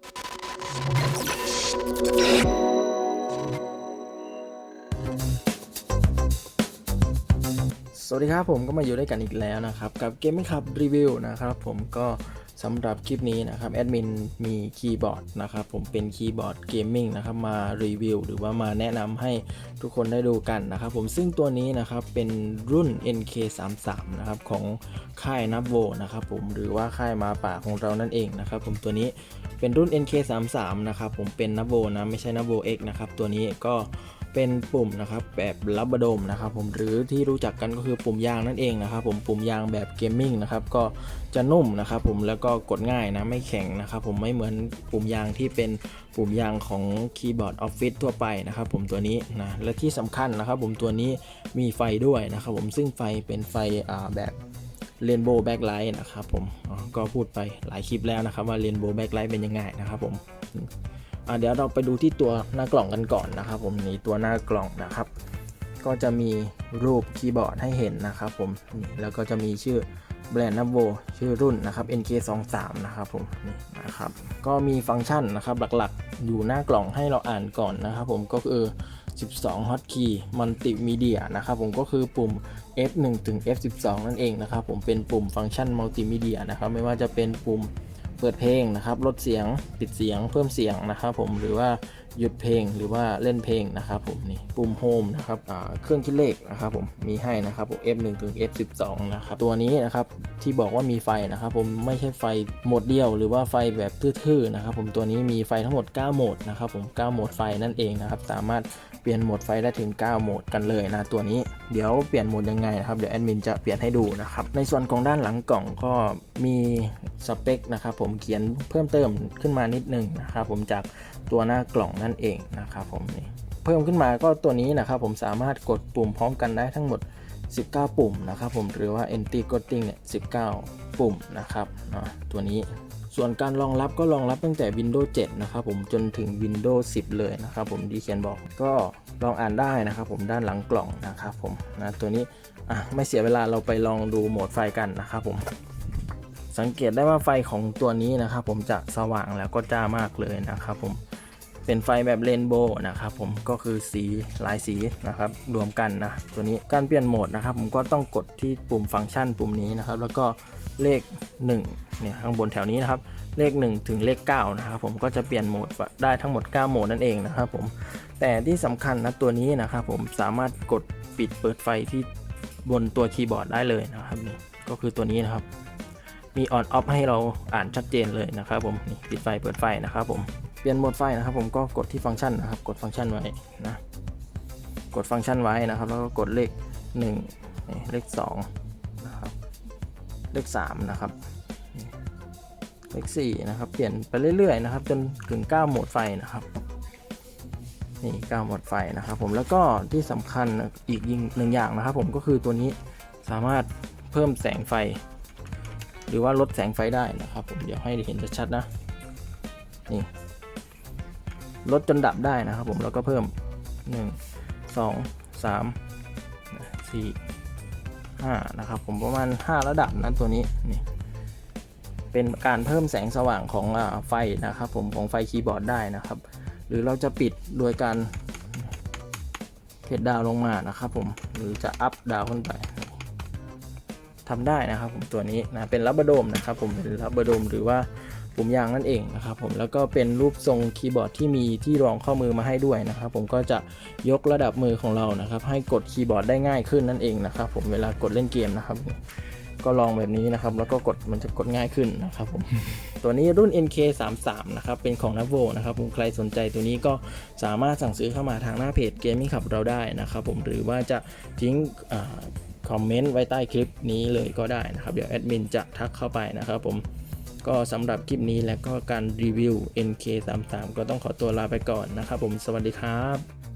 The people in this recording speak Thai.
สวัสดีครับผมก็มาอยู่ด้วยกันอีกแล้วนะครับ กับ Gaming Club Review นะครับผมก็ สำหรับคลิปนี้นะครับแอดมินมีคีย์บอร์ดนะครับผมเป็นคีย์บอร์ดเกมมิ่งนะครับมารีวิวหรือว่ามาแนะนำให้ทุกคนได้ดูกันนะครับผมซึ่งตัวนี้นะครับเป็นรุ่น NK33 นะครับของค่ายนับโวนะครับผมหรือว่าค่ายมาป่าของเรานั่นเองนะครับผมตัวนี้เป็นรุ่น NK33 นะครับผมเป็นนับโวนะไม่ใช่นับโว X นะครับตัวนี้ก็เป็นปุ่มนะครับแบบรับบดมนะครับผมหรือที่รู้จักกันก็คือปุ่มยางนั่นเองนะครับผมปุ่มยางแบบเกมมิ่งนะครับก็จะนุ่มนะครับผมแล้วก็กดง่ายนะไม่แข็งนะครับผมไม่เหมือนปุ่มยางที่เป็นปุ่มยางของคีย์บอร์ดออฟฟิศทั่วไปนะครับผมตัวนี้นะและที่สำคัญนะครับผมตัวนี้มีไฟด้วยนะครับผมซึ่งไฟเป็นไฟแบบเรนโบว์แบ็คไลท์นะครับผมก็พูดไปหลายคลิปแล้วนะครับว่าเรนโบว์แบ็คไลท์เป็นยังไงนะครับผม อะเดี๋ยวเราไปดูที่ตัวหน้ากล่องกันก่อนนะครับ ผมนี่ตัวหน้ากล่องนะครับ ก็จะมีรูปคีย์บอร์ดให้เห็นนะครับผมนี่แล้วก็จะมีชื่อแบรนด์นับโวชื่อรุ่นนะครับ NK23 นะครับผมนี่นะครับก็มีฟังก์ชันนะครับหลักๆ อยู่หน้ากล่องให้เราอ่านก่อนนะครับผมก็คือ 12 Hotkey Multimedia นะครับผมก็คือปุ่ม F1 ถึง F12 นั่นเองนะครับผมเป็นปุ่มฟังก์ชันมัลติมีเดียนะครับไม่ว่าจะเป็นปุ่ม เปิดเพลงนะครับ ลดเสียงปิดเสียงเพิ่มเสียงนะครับผมหรือว่า หยุดเพลงหรือว่าเล่นเพลงนะครับผมนี่ปุ่มโฮมนะครับเครื่องคิดเลขนะครับผมมีให้นะครับผม F1 ถึง F12 นะครับตัวนี้นะครับที่บอกว่ามีไฟนะครับผมไม่ใช่ไฟโหมดเดียว หรือว่าไฟแบบทื่อๆนะครับผมตัวนี้มีไฟทั้งหมด 9 โหมดนะครับผม9โหมดไฟนั่นเองนะครับสามารถเปลี่ยนโหมดไฟได้ถึง 9 โหมดกันเลยนะตัวนี้เดี๋ยวเปลี่ยนโหมดยังไงนะครับเดี๋ยวแอดมินจะเปลี่ยนให้ดูนะครับในส่วนของด้านหลังกล่องก็มีสเปคนะครับผมเขียนเพิ่มเติมขึ้นมานิดนึงนะครับผมจากตัวหน้ากล่องนั่นเองนะครับผมนี่เพิ่มขึ้นมาก็ตัวนี้นะครับผมสามารถกดปุ่มพร้อมกันได้ทั้งหมด 19 ปุ่มนะครับผมหรือว่า anti coding เนี่ย 19 ปุ่มนะครับอ่าตัวนี้ส่วนการรองรับก็รองรับตั้งแต่ Windows 7 นะครับผมจนถึง Windows 10 เลยนะครับผมดีเขียนบอกก็ลองอ่านได้นะครับผมด้านหลังกล่องนะครับผมนะตัวนี้อะไม่เสียเวลาเราไปลองดูโหมดไฟกันนะครับผมสังเกตได้ว่าไฟของตัวนี้นะครับผมจะสว่างแล้วก็จ้ามากเลยนะครับผม เป็นไฟแบบเรนโบว์นะครับผมก็คือสีหลายสีนะครับรวมกันนะตัวนี้การเปลี่ยนโหมดนะครับ ผมก็ต้องกดที่ปุ่มฟังก์ชันปุ่มนี้นะครับ แล้วก็เลข1เนี่ยข้างบนแถวนี้นะครับ เลข 1 ถึงเลข9นะครับผมก็จะเปลี่ยนโหมดได้ทั้งหมด 9 โหมดนั่นเองนะครับผมแต่ที่สำคัญนะตัวนี้นะครับผมสามารถกดปิดเปิดไฟที่บนตัวคีย์บอร์ดได้เลยนะครับนี่ก็คือตัวนี้นะครับ มีออนออฟให้เราอ่านชัดเจนเลยนะครับผมนี่ปิดไฟเปิดไฟนะครับผม ลี่ยนโหมดไฟนะครับ ผมก็กดที่ฟังก์ชันนะครับ กดฟังก์ชันไว้นะ กดฟังก์ชันไว้นะครับ แล้วก็กดเลข1นี่เลข2นะครับ เลข3นะครับ เลข4นะครับ เปลี่ยนไปเรื่อยๆนะครับ จนถึง 9 โหมดไฟนะครับ นี่ 9 โหมดไฟนะครับ ผม แล้วก็ที่สำคัญอีกยิ่งหนึ่งอย่างนะครับ ผม ก็คือตัวนี้สามารถเพิ่มแสงไฟ หรือว่าลดแสงไฟได้นะครับ ผม เดี๋ยวให้เห็นชัดๆนะ นี่ ลดจนดับได้นะครับผมแล้วก็เพิ่ม 1 2 3 4 5 นะครับผมประมาณ 5 ระดับนะตัวนี้นี่เป็นการเพิ่มแสงสว่างของอไฟนะครับผมของไฟคีย์บอร์ดได้นะครับ หรือเราจะปิดโดยการเพดดาวลงมานะครับผมหรือจะอัพดาวขึ้นไปทำได้นะครับผมตัวนี้นะเป็นรับบดมนะครับผมเป็นรับบดมหรือว่า ปุ่มยางนั่นเองนะครับผมแล้วก็เป็นรูปทรงคีย์บอร์ดที่มีที่รองข้อมือมาให้ด้วยนะครับผมก็จะยกระดับมือของเรานะครับ ให้กดคีย์บอร์ดได้ง่ายขึ้นนั่นเองนะครับผมเวลากดเล่นเกมนะครับก็ลองแบบนี้นะครับ แล้วก็กดมันจะกดง่ายขึ้นนะครับผม ตัวนี้รุ่น NK33 นะครับ เป็นของ n a v o นะครับผมใครสนใจตัวนี้ก็สามารถสั่งซื้อเข้ามาทางหน้าเพจ Gaming ขับเราได้นะครับผม หรือว่าจะทิ้งคอมเมนต์ไว้ใต้คลิปนี้เลยก็ได้นะครับ เดี๋ยวแอดมินจะทักเข้าไปนะครับผม ก็สำหรับคลิปนี้และก็การรีวิว NK33 ก็ต้องขอตัวลาไปก่อนนะครับผมสวัสดีครับ